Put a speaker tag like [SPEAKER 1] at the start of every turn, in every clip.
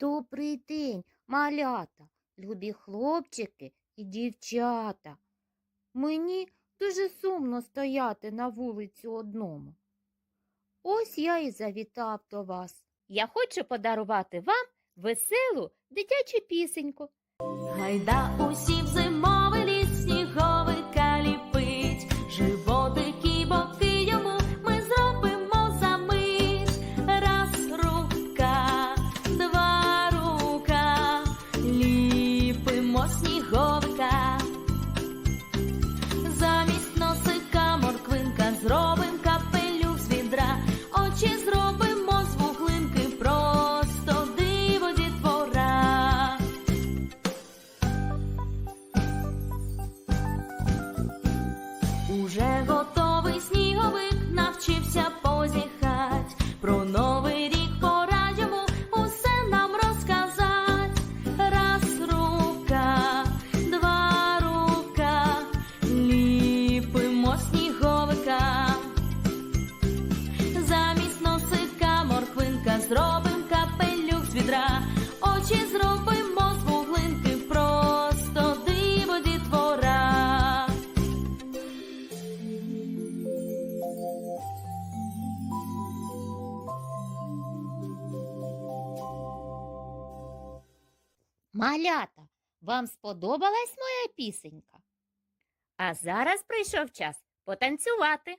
[SPEAKER 1] Добрий день, малята, любі хлопчики і дівчата. Мені дуже сумно стояти на вулиці одному. Ось я і завітав до вас. Я хочу подарувати вам веселу дитячу пісеньку.
[SPEAKER 2] Гайда усі в зимовий Už je gotovo.
[SPEAKER 1] Малята, вам сподобалась моя пісенька? А зараз прийшов час потанцювати.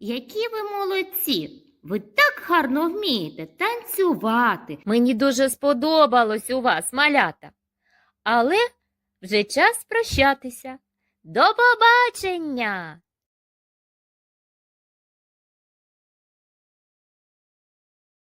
[SPEAKER 1] Які ви молодці! Ви так гарно вмієте танцювати. Мені дуже сподобалось у вас, малята. Але вже час прощатися. До побачення!